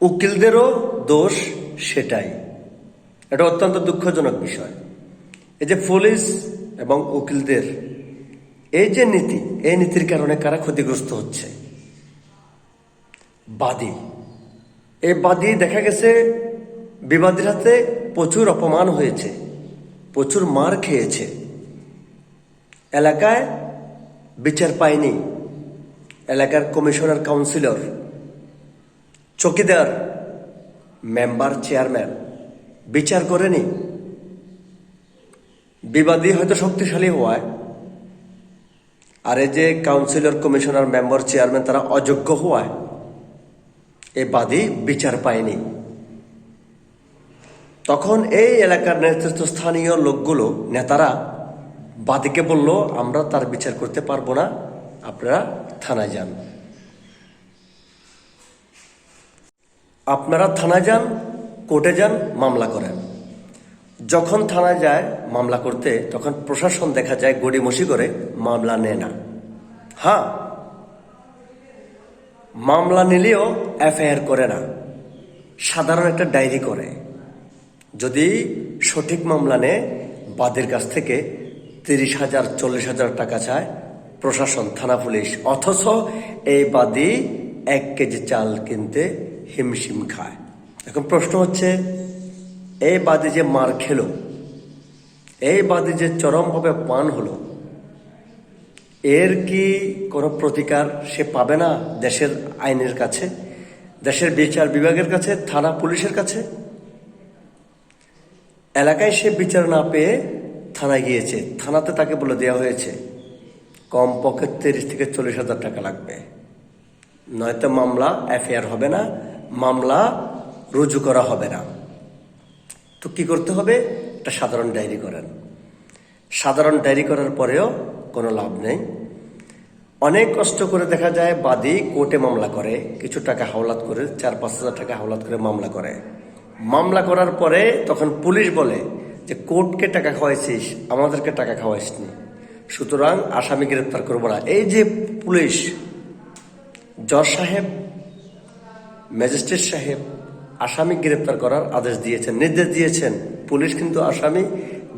উকিলদেরও দোষ সেটাই। এটা অত্যন্ত দুঃখজনক বিষয়। এই যে পুলিশ এবং উকিলদের, এই যে নীতি, এই নীতির কারণে কারা ক্ষতিগ্রস্ত হচ্ছে? বাদী। এই বাদী দেখা গেছে, বিবাদীর হাতে প্রচুর অপমান হয়েছে, প্রচুর মার খেয়েছে। এলাকায় বিচার পায়নি। এলাকার কমিশনার, কাউন্সিলর চকিদার মেম্বার চেয়ারম্যান। বিচার করেনি। বিবাদী হয়তো শক্তিশালী হওয়ায়। আর এই যে কাউন্সিলর, কমিশনার, মেম্বার, চেয়ারম্যান তারা অযোগ্য হওয়ায়, এ বাদী বিচার পায়নি। তখন এই এলাকার নেতৃত্ব স্থানীয় লোকগুলো, নেতারা বাদীকে বলল, আমরা তার বিচার করতে পারব না। আপনারা থানায় যান। আপনারা থানায় যান, কোর্টে যান, মামলা করেন। যখন থানায় যায় মামলা করতে, তখন প্রশাসন দেখা যায় গড়িমসি করে মামলা নেয় না। হ্যাঁ মামলা নিলেও এফআইআর করে না। সাধারণ একটা ডায়েরি করে। যদি সঠিক মামলা নেয়, বাদের কাছ থেকে তিরিশ হাজার, চল্লিশ হাজার টাকা চায় প্রশাসন, থানা পুলিশ। অথচ এই বাদী এক কেজি চাল কিনতে হিমশিম খায়। এখন প্রশ্ন হচ্ছে, এই বাদে যে মার খেলো, এই বাদে যে চরমভাবে পান হলো, এর কি কোনো প্রতিকার সে পাবে না দেশের আইনের কাছে, দেশের বিচার বিভাগের কাছে, থানা পুলিশের কাছে? এলাকায় সে বিচার না পেয়ে থানায় গিয়েছে। থানাতে তাকে বলে দেওয়া হয়েছে কম পক্ষে তিরিশ থেকে চল্লিশ হাজার টাকা লাগবে। নয়তো মামলা এফআইআর হবে না মামলা রুজু করা হবে না। তো কি করতে হবে? একটা সাধারণ ডায়েরি করেন। সাধারণ ডায়েরি করার পরেও কোনো লাভ নেই। অনেক কষ্ট করে দেখা যায় বাদী কোর্টে মামলা করে, কিছু টাকা হাওলাত করে, চার পাঁচ হাজার টাকা হাওলাত করে মামলা করে। মামলা করার পরে তখন পুলিশ বলে যে, কোর্টকে টাকা খাওয়াইছিস, আমাদেরকে টাকা খাওয়াইসনি। সুতরাং আসামি গ্রেপ্তার করব না। এই যে পুলিশ, জজ সাহেব ম্যাজিস্ট্রেট সাহেব আসামি গ্রেপ্তার করার আদেশ দিয়েছেন, নির্দেশ দিয়েছেন। পুলিশ কিন্তু আসামি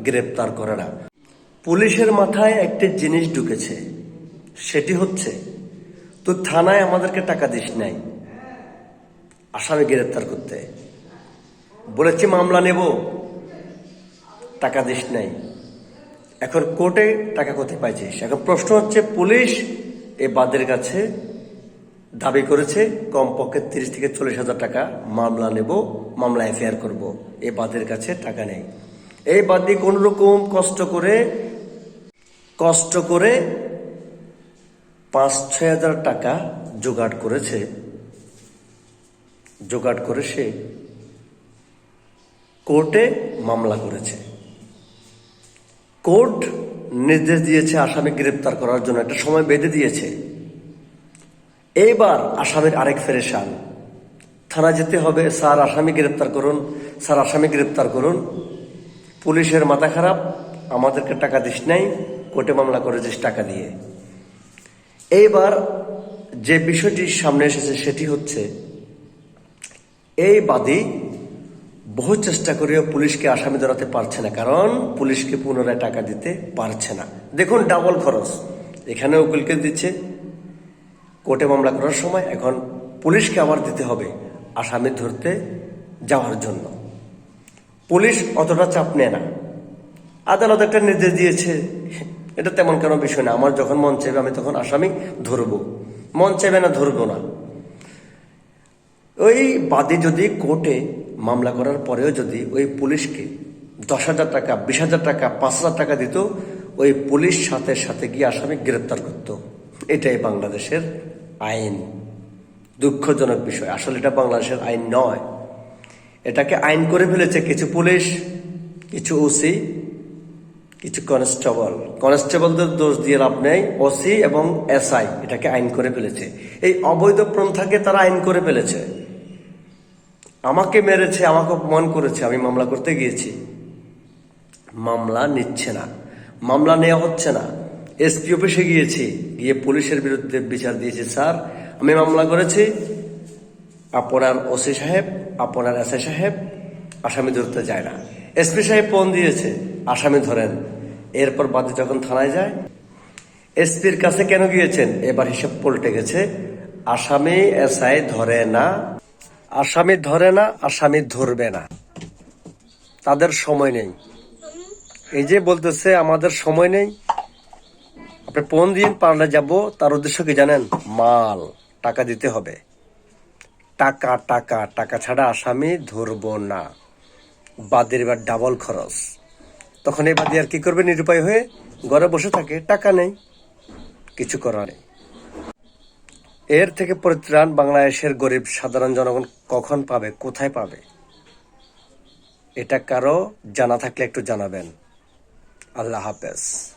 গ্রেপ্তার করে না। পুলিশের মাথায় একটি জিনিস ঢুকেছে, সেটি হচ্ছে তো থানায় আমাদেরকে টাকা দিস নাই আসামি গ্রেপ্তার করতে। বলেছি মামলা নেব, টাকা দিস নাই। এখন কোর্টে টাকা কোথায় পাইছিস? এখন প্রশ্ন হচ্ছে, পুলিশ এ বাদের কাছে দাবি করেছে, কমপক্ষে তিরিশ থেকে চল্লিশ হাজার টাকা মামলা নেব, মামলা এফআইআর করব। এই বাদের কাছে টাকা নেই। এই বাদী কোন রকম কষ্ট করে কষ্ট করে পাঁচ, ছয় হাজার টাকা জোগাড় করেছে। জোগাড় করে সে কোর্টে মামলা করেছে। কোর্ট নির্দেশ দিয়েছে আসামি গ্রেপ্তার করার জন্য। একটা সময় বেঁধে দিয়েছে। এইবার আসামির আরেক ফেরেশান। থানা যেতে হবে, স্যার আসামি গ্রেপ্তার করুন, স্যার আসামি গ্রেপ্তার করুন। পুলিশের মাথা খারাপ, আমাদেরকে টাকা দিস নাই, কোর্টে মামলা করেছিস টাকা দিয়ে। এইবার যে বিষয়টি সামনে এসেছে সেটি হচ্ছে, এই বাদী বহু চেষ্টা করেও পুলিশকে আসামি ধরাতে পারছে না, কারণ পুলিশকে পুনরায় টাকা দিতে পারছে না। দেখুন, ডাবল খরচ। এখানে উকিলকে দিচ্ছে কোর্টে মামলা করার সময় এখন পুলিশকে আবার দিতে হবে আসামি ধরতে যাওয়ার জন্য। পুলিশ অতটা চাপ নেয় না। আদালত একটা নির্দেশ দিয়েছে। এটা তেমন কোনো বিষয় না। আমার যখন মন চাইবে, আমি তখন আসামি ধরবো। মন চাইবে না, ধরবো না। ওই বাদী যদি কোর্টে মামলা করার পরেও যদি ওই পুলিশকে দশ হাজার টাকা, বিশ হাজার টাকা, পাঁচ হাজার টাকা দিত, ওই পুলিশ সাথে সাথে গিয়ে আসামি গ্রেপ্তার করত। এটাই বাংলাদেশের আইন, দুঃখজনক বিষয়। আসলে এটা বাংলাদেশের আইন নয়। এটাকে আইন করে ফেলেছে কিছু পুলিশ, কিছু ওসি, কিছু কনস্টেবল। কনস্টেবলদের দোষ দিয়ে লাভ নেই, ওসি এবং এসআই এটাকে আইন করে ফেলেছে। এই অবৈধ পন্থাকে তারা আইন করে ফেলেছে। আমাকে মেরেছে, আমাকে অপমান করেছে, আমি মামলা করতে গিয়েছি। মামলা নিচ্ছে না। মামলা নেওয়া হচ্ছে না। এসপি অফিসে গিয়েছি। গিয়ে পুলিশের বিরুদ্ধে বিচার দিয়েছি স্যার। আমি মামলা করেছি। আপনার ওসি সাহেব, আপনার এসআই সাহেব, আসামি ধরতে যায় না। এসপি সাহেব ফোন দিয়েছে, আসামি ধরেন। এরপর বাদে যখন থানায় যায়, এসপির কাছে কেন গিয়েছেন? এবার হিসেব পল্টে গেছে, আসামি এসআই ধরে না, আসামি ধরে না, আসামি ধরবে না। তাদের সময় নেই। এই যে বলতেছে, আমাদের সময় নেই। আপনি ফোন দিন পারলে যাব তার উদ্দেশ্য কি জানেন? মাল, টাকা দিতে হবে। টাকা টাকা টাকা ছাড়া আসামি ধরবো না। বাদের এবার ডাবল খরচ। তখন এই বাদি আর কি করবে নিরুপায় হয়ে? ঘরে বসে থাকে, টাকা নেই, কিছু করার নেই। এর থেকে পরিত্রাণ বাংলাদেশের গরিব সাধারণ জনগণ কখন পাবে, কোথায় পাবে? এটা কারও জানা থাকলে একটু জানাবেন। আল্লাহ হাফেজ।